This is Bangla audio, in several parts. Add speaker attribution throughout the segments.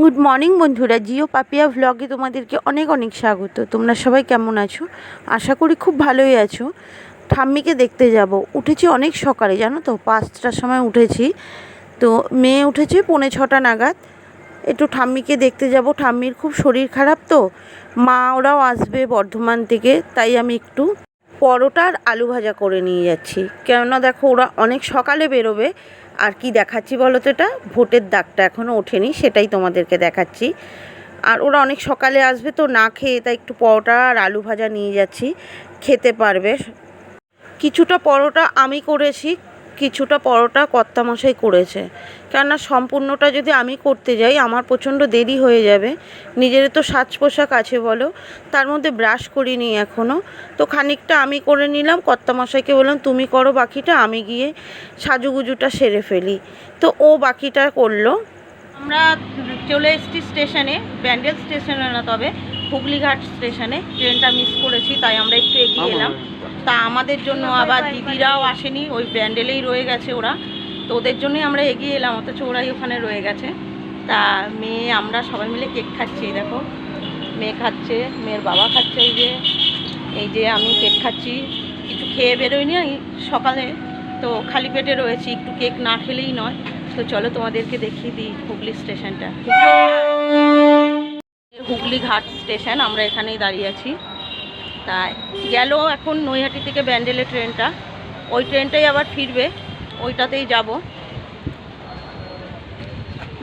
Speaker 1: গুড মর্নিং বন্ধুরা। জিও পাপিয়া ভ্লগে তোমাদেরকে অনেক অনেক স্বাগত। তোমরা সবাই কেমন আছো? আশা করি খুব ভালোই আছো। ঠাম্মিকে দেখতে যাব। উঠেছি অনেক সকালে, জানো তো? পাঁচটার সময় উঠেছি। তো মেয়ে উঠেছে পৌনে ছটা নাগাদ। একটু ঠাম্মিকে দেখতে যাব। ঠাম্মির খুব শরীর খারাপ তো। মা ওরাও আসবে বর্ধমান থেকে, তাই আমি একটু পরোটা আর আলু ভাজা করে নিয়ে যাচ্ছি। কেননা দেখো, ওরা অনেক সকালে বেরোবে। আর কি দেখাচ্ছি বলো তো এটা? ভোটের দাগটা এখনও ওঠেনি, সেটাই তোমাদেরকে দেখাচ্ছি। আর ওরা অনেক সকালে আসবে তো না খেয়ে, তাই একটু পরোটা আর আলু ভাজা নিয়ে যাচ্ছি, খেতে পারবে। কিছুটা পরোটা আমি করেছি কিছুটা পরোটা কর্তামশাই করেছে। কেননা সম্পূর্ণটা যদি আমি করতে যাই, আমার প্রচণ্ড দেরি হয়ে যাবে। নিজের তো সাজ পোশাক আছে বলো। তার মধ্যে ব্রাশ করিনি এখনও তো খানিকটা আমি করে নিলাম। কর্তামশাইকে বললাম, তুমি করো বাকিটা, আমি গিয়ে সাজুগুজুটা সেরে ফেলি। তো ও বাকিটা করল। আমরা চলে এসেছি স্টেশনে, ব্যান্ডেল স্টেশনে না তবে। হুগলিঘাট স্টেশনে। ট্রেনটা মিস করেছি তাই আমরা একটু এগিয়ে এলাম। তা আমাদের জন্য আবার দিদিরাও আসেনি ওই ব্যান্ডেলেই রয়ে গেছে ওরা। তো ওদের জন্যই আমরা এগিয়ে এলাম অথচ ওরাই ওখানে রয়ে গেছে। তা মেয়ে আমরা সবাই মিলে কেক খাচ্ছি দেখো। মেয়ে খাচ্ছে মেয়ের বাবা খাচ্ছে এই যে। এই যে আমি কেক খাচ্ছি। কিছু খেয়ে বেরোইনি এই সকালে তো খালি পেটে রয়েছি একটু কেক না খেলেই নয়। তো চলো তোমাদেরকে দেখিয়ে দিই হুগলি স্টেশনটা। হুগলি ঘাট স্টেশন, আমরা এখানেই দাঁড়িয়ে আছি। তাই গেল এখন নৈহাটি থেকে ব্যান্ডেলে ট্রেনটা। ওই ট্রেনটাই আবার ফিরবে, ওইটাতেই যাব।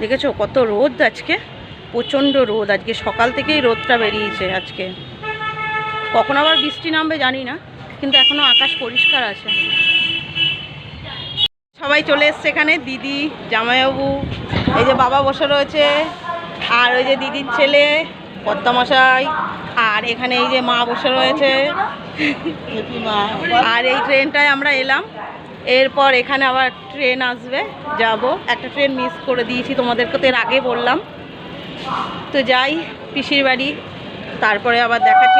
Speaker 1: দেখেছ কত রোদ আজকে? প্রচণ্ড রোদ, আজকে সকাল থেকেই রোদটা বেরিয়েছে আজকে। কখন আবার বৃষ্টি নামবে জানি না, কিন্তু এখনও আকাশ পরিষ্কার আছে। সবাই চলে এসছে এখানে, দিদি, জামাইবাবু, এই যে বাবা বসে রয়েছে। আর ওই যে দিদির ছেলে, কর্তামশাই, আর এখানে এই যে মা বসে রয়েছে। আর এই ট্রেনটায় আমরা এলাম। এরপর এখানে আবার ট্রেন আসবে, যাব। একটা ট্রেন মিস করে দিয়েছি তোমাদেরকে, তো এর আগে বললাম। তো যাই, পিসির বাড়ি। তারপরে আবার দেখাচ্ছি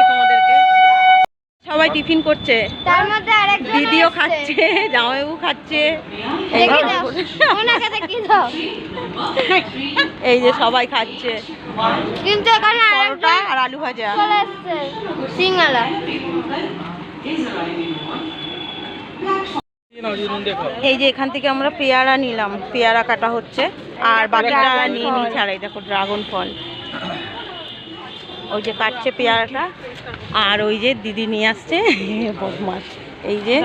Speaker 1: সবাই টিফিন করছে।
Speaker 2: তার মধ্যে আরেকজন
Speaker 1: দিদিও খাচ্ছে জামাইবাবু খাচ্ছে। এই যে- সবাই খাচ্ছে।
Speaker 2: কিন্তু এখানে
Speaker 1: পরোটা আর আলু ভাজা।
Speaker 2: সিঙ্গালা
Speaker 1: এই যে এখান থেকে আমরা পেয়ারা নিলাম। পেয়ারা কাটা হচ্ছে। আর বাকিটা নিয়ে নিচ্ছে আর এই দেখো ড্রাগন ফল। ওই যে কাটছে পেয়ারাটা। আর ওই যে দিদি নিয়ে আসছে বদমাস এই যে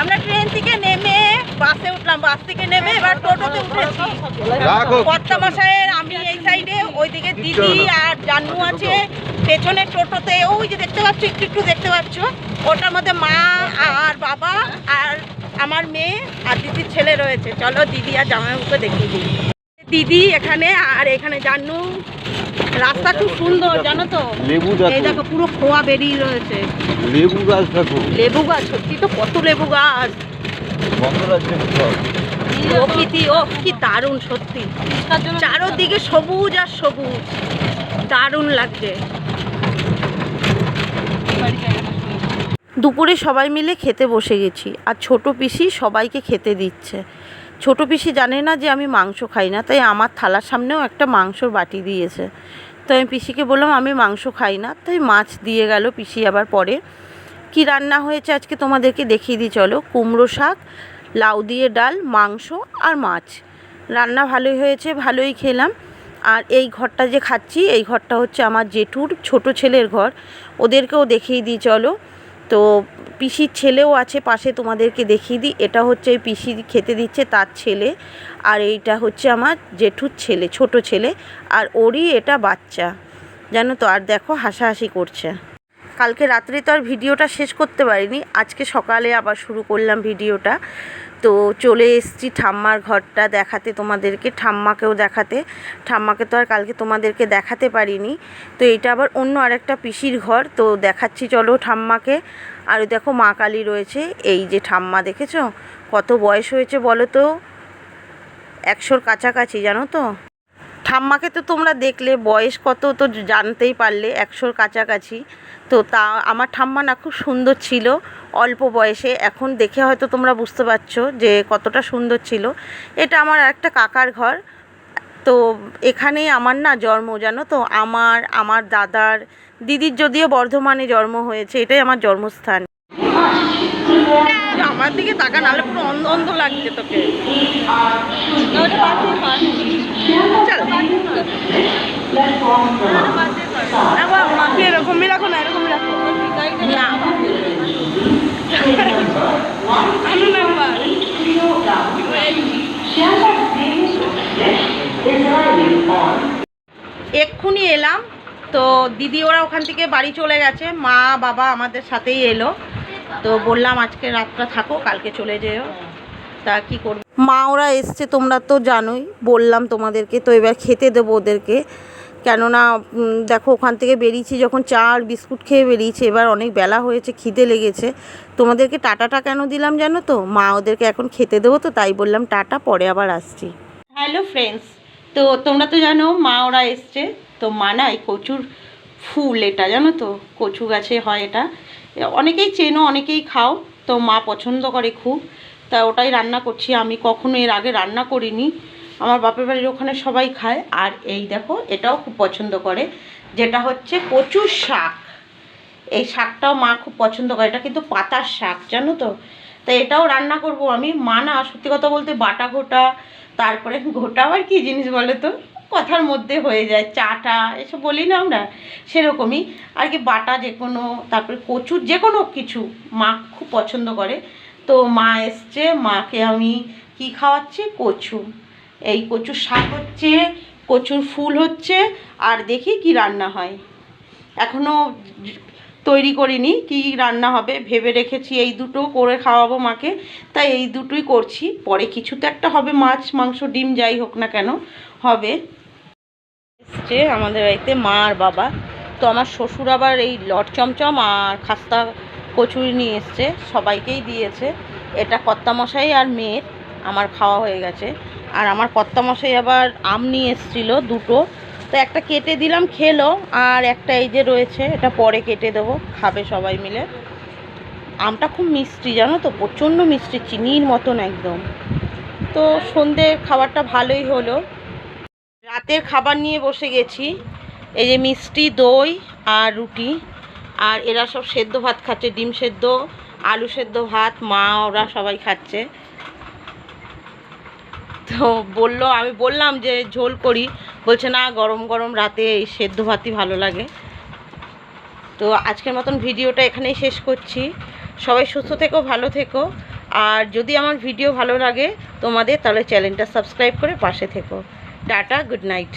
Speaker 1: আমরা ট্রেন থেকে নেমে বাসে উঠলাম বাস থেকে নেমে এবার টোটোতে উঠেছি। কর্তা মশাইয়ের আমি এই সাইডে ওইদিকে দিদি আর জান্নু আছে। পেছনে টোটোতে ওই যে দেখতে পাচ্ছ একটু একটু দেখতে পাচ্ছ। ওটার মধ্যে মা আর বাবা আর আমার মেয়ে আর দিদির ছেলে রয়েছে। চলো দিদি আর জামাই জামাইবাবুকে দেখিয়ে দিই। দিদি এখানে আর এখানে জান্নু। রাস্তা খুব সুন্দর জানো তো?
Speaker 3: লেবু
Speaker 1: এই
Speaker 3: দেখো
Speaker 1: পুরো খোয়া বেরিয়ে রয়েছে।
Speaker 3: লেবু গাছ দেখো।
Speaker 1: লেবু গাছ সত্যি তো কত লেবু গাছ।
Speaker 3: লেবু গাছ।
Speaker 1: প্রকৃতি ও কি দারুণ সত্যি। চারোদিকে সবুজ আর সবুজ। দারুণ লাগছে। দুপুরে সবাই মিলে খেতে বসে গেছি আর ছোট পিসি সবাইকে খেতে দিচ্ছে। ছোট পিসি জানে না যে আমি মাংস খাই না, তাই আমার থালার সামনেও একটা মাংসর বাটি দিয়েছে। তো আমি পিসিকে বললাম, আমি মাংস খাই না। তাই মাছ দিয়ে গেল পিসি আবার পরে। কি রান্না হয়েছে আজকে তোমাদেরকে দেখিয়ে দিই, চলো। কুমড়ো শাক, লাউ দিয়ে ডাল, মাংস আর মাছ। রান্না ভালোই হয়েছে, ভালোই খেলাম। আর এই ঘরটা যে খাচ্ছি, এই ঘরটা হচ্ছে আমার জেঠুর ছোট ছেলের ঘর। ওদেরকেও দেখিয়ে দিই, চলো। তো পিসির ছেলেও আছে, পাশে তোমাদেরকে দেখিয়ে দিই। এটা হচ্ছে ওই পিসি খেতে দিচ্ছে তার ছেলে, আর এইটা হচ্ছে আমার জেঠুর ছেলে, ছোট ছেলে, আর ওরই এটা বাচ্চা। জানো তো, আর দেখো হাসাহাসি করছে। কালকে রাত্রে তো আর ভিডিওটা শেষ করতে পারিনি, আজকে সকালে আবার শুরু করলাম ভিডিওটা। তো চলে এসছি ঠাম্মার ঘরটা দেখাতে তোমাদেরকে, ঠাম্মাকেও দেখাতে। ঠাম্মাকে তো আর কালকে তোমাদেরকে দেখাতে পারিনি। তো এটা আবার অন্য আরেকটা পিসির ঘর, তো দেখাচ্ছি চলো ঠাম্মাকে। আর দেখো মা কালী রয়েছে, এই যে ঠাম্মা দেখেছ? কত বয়স হয়েছে বলো তো? একশোর কাছাকাছি, জানো তো? ঠাম্মাকে তো তোমরা দেখলে, বয়স কত তো জানতেই পারলে, একশোর কাছাকাছি। তো তা, আমার ঠাম্মা না খুব সুন্দর ছিল, অল্প বয়সে। এখন দেখে হয়তো তোমরা বুঝতে পারছ যে কতটা সুন্দর ছিল। এটা আমার একটা কাকার ঘর। তো এখানেই আমার না জন্ম, জানো তো? আমার আমার দাদার, দিদির যদিও বর্ধমানে জন্ম হয়েছে, এটাই আমার জন্মস্থান। আমার দিকে তাকা নাহলে পুরো অন্ধ অন্ধ লাগছে তোকে। এরকমই রাখো না এরকমই রাখো। না। এক্ষুনি এলাম, তো দিদি ওরা ওখান থেকে বাড়ি চলে গেছে, মা, বাবা আমাদের সাথেই এলো। তো বললাম আজকে রাতটা থাকো কালকে চলে যেও। তা কি করব? মা ওরা এসছে তোমরা তো জানোই বললাম তোমাদেরকে তো এবার খেতে দেবো ওদেরকে। কেননা দেখো ওখান থেকে বেরিয়েছি যখন চা আর বিস্কুট খেয়ে বেরিয়েছি এবার অনেক বেলা হয়েছে খিদে লেগেছে। তোমাদেরকে টাটাটা কেন দিলাম জানো তো? মা ওদেরকে এখন খেতে দেবো তো তাই বললাম টাটা পরে আবার আসছি। হ্যালো ফ্রেন্ডস তো তোমরা তো জানো মা ওরা এসছে। তো মা না এই কচুর ফুল এটা জানো তো? কচু গাছে হয় এটা। অনেকেই চেনো, অনেকেই খাও, তো মা পছন্দ করে খুব। তা ওটাই রান্না করছি। আমি কখনো এর আগে রান্না করিনি। আমার বাপের বাড়ির ওখানে সবাই খায়। আর এই দেখো, এটাও খুব পছন্দ করে, যেটা হচ্ছে কচুর শাক। এই শাকটাও মা খুব পছন্দ করে। এটা কিন্তু পাতার শাক, জানো তো? তো এটাও রান্না করব আমি। মা না, সত্যি কথা বলতে বাটা ঘোটা তারপরে ঘোটা আবার কী জিনিস বলে তো? কথার মধ্যে হয়ে যায়, চাটা, এসব বলি না আমরা, সেরকমই। আর কি বাটা যে কোনো, তারপরে কচুর যে কোনো কিছু মা খুব পছন্দ করে। তো মা এসছে, মাকে আমি কি খাওয়াচ্ছি? কচু। এই কচুর শাক হচ্ছে, কচুর ফুল হচ্ছে, আর দেখি কি রান্না হয়। এখনও তৈরি করিনি, কি রান্না হবে, ভেবে রেখেছি এই দুটো করে খাওয়াবো মাকে। তাই এই দুটোই করছি। পরে কিছু তো একটা হবে, মাছ, মাংস, ডিম, যাই হোক না কেন, হবে। এসছে আমাদের বাড়িতে মা আর বাবা। তো আমার শ্বশুর আবার এই লট চমচম আর খাস্তা কচুরি নিয়ে এসছে, সবাইকেই দিয়েছে। এটা কর্তামশাই আর মেয়ের, আমার খাওয়া হয়ে গেছে। আর আমার কর্তামশাই আবার আম নিয়ে এসেছিল, দুটো। তো একটা কেটে দিলাম, খেলো। আর একটা এই যে রয়েছে, এটা পরে কেটে দেবো, খাবে সবাই মিলে। আমটা খুব মিষ্টি, জানো তো? প্রচণ্ড মিষ্টি, চিনির মতন একদম। তো সন্ধ্যের খাবারটা ভালোই হলো। রাতের খাবার নিয়ে বসে গেছি। এই যে মিষ্টি, দই আর রুটি। আর এরা সব সেদ্ধ ভাত খাচ্ছে, ডিম সেদ্ধ, আলু সেদ্ধ ভাত, মা ওরা সবাই খাচ্ছে। তো বলল, আমি বললাম যে ঝোল করি। বলছে, না, গরম গরম রাতে এই সেদ্ধ ভাতই ভালো লাগে। তো আজকের মতন ভিডিওটা এখানেই শেষ করছি। সবাই সুস্থ থেকো, ভালো থেকো। আর যদি আমার ভিডিও ভালো লাগে তোমাদের, তাহলে চ্যানেলটা সাবস্ক্রাইব করে পাশে থেকো। Tata good night